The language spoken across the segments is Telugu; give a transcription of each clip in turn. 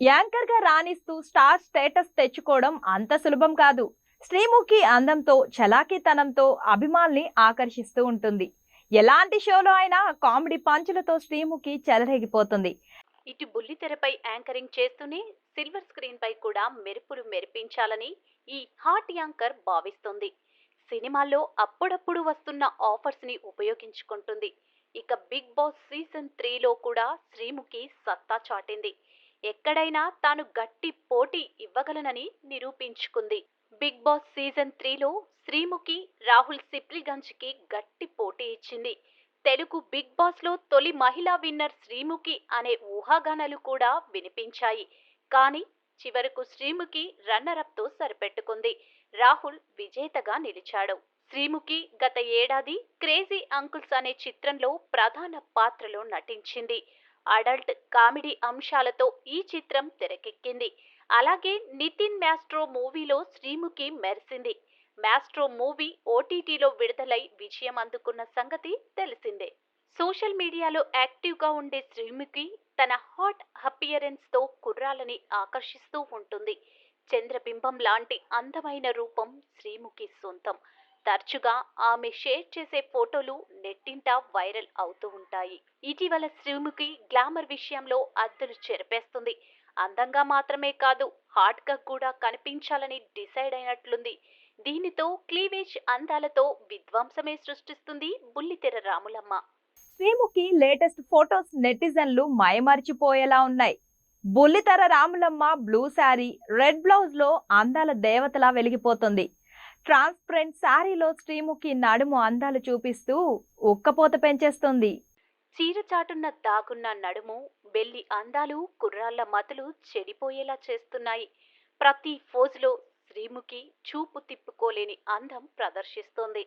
యాంకర్గా రాణిస్తూ స్టార్ స్టేటస్ తెచ్చుకోవడం అంత సులభం కాదు. శ్రీముఖి అందంతో చలాకీతనంతో అభిమానుల్ని ఆకర్షిస్తూ ఉంటుంది. ఎలాంటి షోలో అయినా కామెడీ పంచులతో శ్రీముఖి చెలరేగిపోతుంది. ఇటు బుల్లితెరపై యాంకరింగ్ చేస్తూనే సిల్వర్ స్క్రీన్ పై కూడా మెరుపులు మెరిపించాలని ఈ హాట్ యాంకర్ భావిస్తుంది. సినిమాల్లో అప్పుడప్పుడు వస్తున్న ఆఫర్స్ని ఉపయోగించుకుంటుంది. ఇక బిగ్ బాస్ సీజన్ త్రీలో కూడా శ్రీముఖి సత్తా చాటింది. ఎక్కడైనా తాను గట్టి పోటీ ఇవ్వగలనని నిరూపించుకుంది. బిగ్ బాస్ సీజన్ త్రీలో శ్రీముఖి రాహుల్ సిప్లిగంజ్కి గట్టి పోటీ ఇచ్చింది. తెలుగు బిగ్ బాస్లో తొలి మహిళా విన్నర్ శ్రీముఖి అనే ఊహాగానాలు కూడా వినిపించాయి. కానీ చివరకు శ్రీముఖి రన్నరప్తో సరిపెట్టుకుంది. రాహుల్ విజేతగా నిలిచాడు. శ్రీముఖి గత ఏడాది క్రేజీ అంకుల్స్ అనే చిత్రంలో ప్రధాన పాత్రలో నటించింది. అడల్ట్ కామెడీ అంశాలతో ఈ చిత్రం తెరకెక్కింది. అలాగే నితిన్ మ్యాస్ట్రో మూవీలో శ్రీముఖి మెరిసింది. మ్యాస్ట్రో మూవీ ఓటీటీలో విడుదలై విజయం అందుకున్న సంగతి తెలిసిందే. సోషల్ మీడియాలో యాక్టివ్గా ఉండే శ్రీముఖి తన హాట్ అపియరెన్స్తో కుర్రాలని ఆకర్షిస్తూ ఉంటుంది. చంద్రబింబం లాంటి అందమైన రూపం శ్రీముఖి సొంతం. తరచుగా ఆమె షేర్ చేసే ఫోటోలు నెట్టింట వైరల్ అవుతూ ఉంటాయి. ఇటీవల శ్రీముఖి గ్లామర్ విషయంలో అద్దరు చెరిపేస్తుంది. అందంగా మాత్రమే కాదు హాట్గా కూడా కనిపించాలని డిసైడ్ అయినట్లుంది. దీనితో క్లీవేజ్ అందాలతో విధ్వంసమే సృష్టిస్తుంది బుల్లితెర రాములమ్మ. శ్రీముఖి లేటెస్ట్ ఫొటోస్ నెటిజన్లు మయమర్చిపోయేలా ఉన్నాయి. బుల్లితెర రాములమ్మ బ్లూ శారీ రెడ్ బ్లౌజ్లో అందాల దేవతలా వెలిగిపోతుంది. ట్రాన్స్పరెంట్ శారీలో శ్రీముఖి నడుము అందాలు చూపిస్తూ ఉక్కపోత పెంచేస్తుంది. చీరచాటున్న దాగున్న నడుము బెల్లి అందాలు కుర్రాళ్ళ మతులు చెడిపోయేలా చేస్తున్నాయి. ప్రతి ఫోజులో శ్రీముఖి చూపు తిప్పుకోలేని అందం ప్రదర్శిస్తోంది.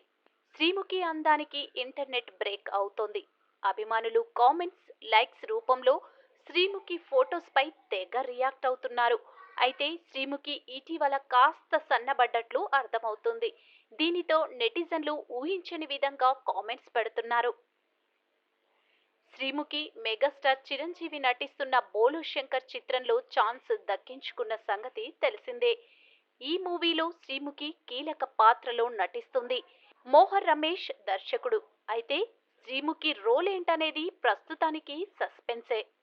శ్రీముఖి అందానికి ఇంటర్నెట్ బ్రేక్ అవుతోంది. అభిమానులు కామెంట్స్ లైక్స్ రూపంలో శ్రీముఖి ఫొటోస్పై తెగ రియాక్ట్ అవుతున్నారు. అయితే శ్రీముఖి ఇటీవల కాస్త సన్నబడ్డట్లు అర్థమవుతుంది. దీనితో నెటిజన్లు ఊహించని విధంగా కామెంట్స్ పెడుతున్నారు. శ్రీముఖి మెగాస్టార్ చిరంజీవి నటిస్తున్న బోలు శంకర్ చిత్రంలో ఛాన్స్ దక్కించుకున్న సంగతి తెలిసిందే. ఈ మూవీలో శ్రీముఖి కీలక పాత్రలో నటిస్తుంది. మోహన్ రమేష్ దర్శకుడు. అయితే శ్రీముఖి రోల్ ఏంటనేది ప్రస్తుతానికి సస్పెన్సే.